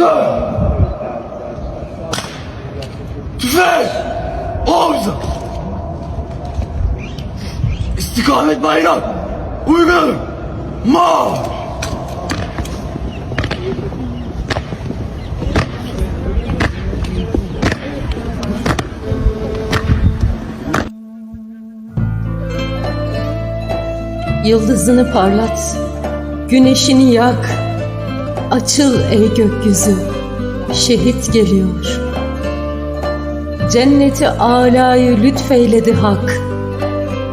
Dön! Tüfek! Havza! İstikamet bayrak! Uygun! Marş! Yıldızını parlat, güneşini yak. Açıl ey gökyüzü, şehit geliyor. Cenneti alayı lütfeyledi hak.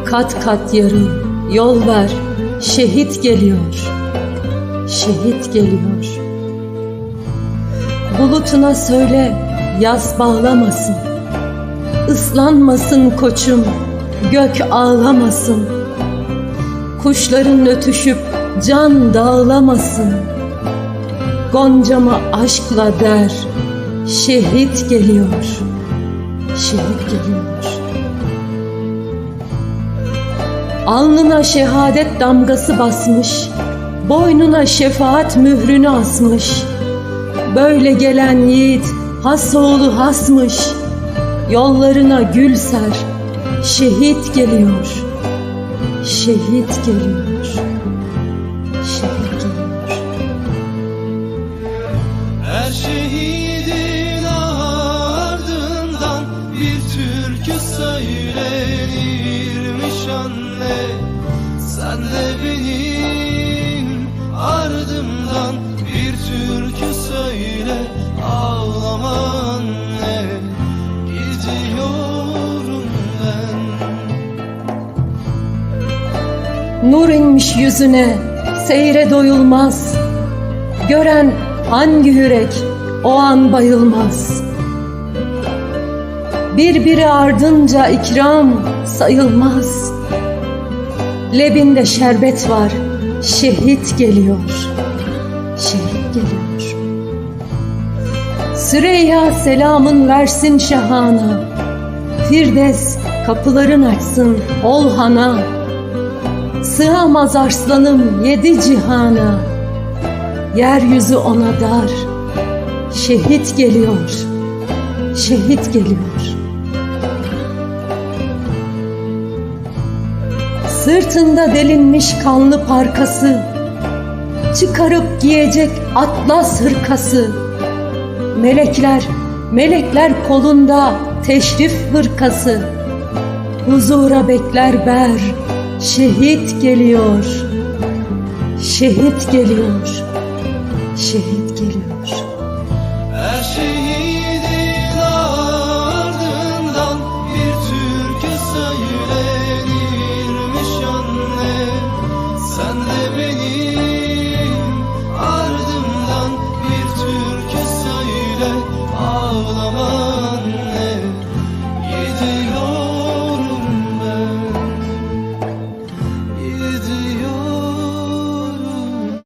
Kat kat yarın, yol ver, şehit geliyor. Şehit geliyor. Bulutuna söyle, yaz bağlamasın. Islanmasın koçum, gök ağlamasın. Kuşların ötüşüp can dağlamasın. Goncama aşkla der, şehit geliyor, şehit geliyor. Alnına şehadet damgası basmış, boynuna şefaat mührünü asmış. Böyle gelen yiğit has oğlu hasmış, yollarına gül ser, şehit geliyor.'' Şehit geliyor. Söylenirmiş anne Sen de benim ardımdan bir türkü söyle ağlama anne Gidiyorum ben Nur inmiş yüzüne, seyre doyulmaz. Gören hangi yürek o an bayılmaz. Birbiri ardınca ikram sayılmaz. Lebinde şerbet var, şehit geliyor. Şehit geliyor. Süreyya selamın versin şahana. Firdevs kapıların açsın Olhan'a. Sığamaz arslanım yedi cihana Yeryüzü ona dar Şehit geliyor Şehit geliyor Sırtında delinmiş kanlı parkası Çıkarıp giyecek atlas hırkası Melekler, melekler kolunda teşrif hırkası Huzura bekler ber Şehit geliyor. Şehit geliyor. Şehit geliyor.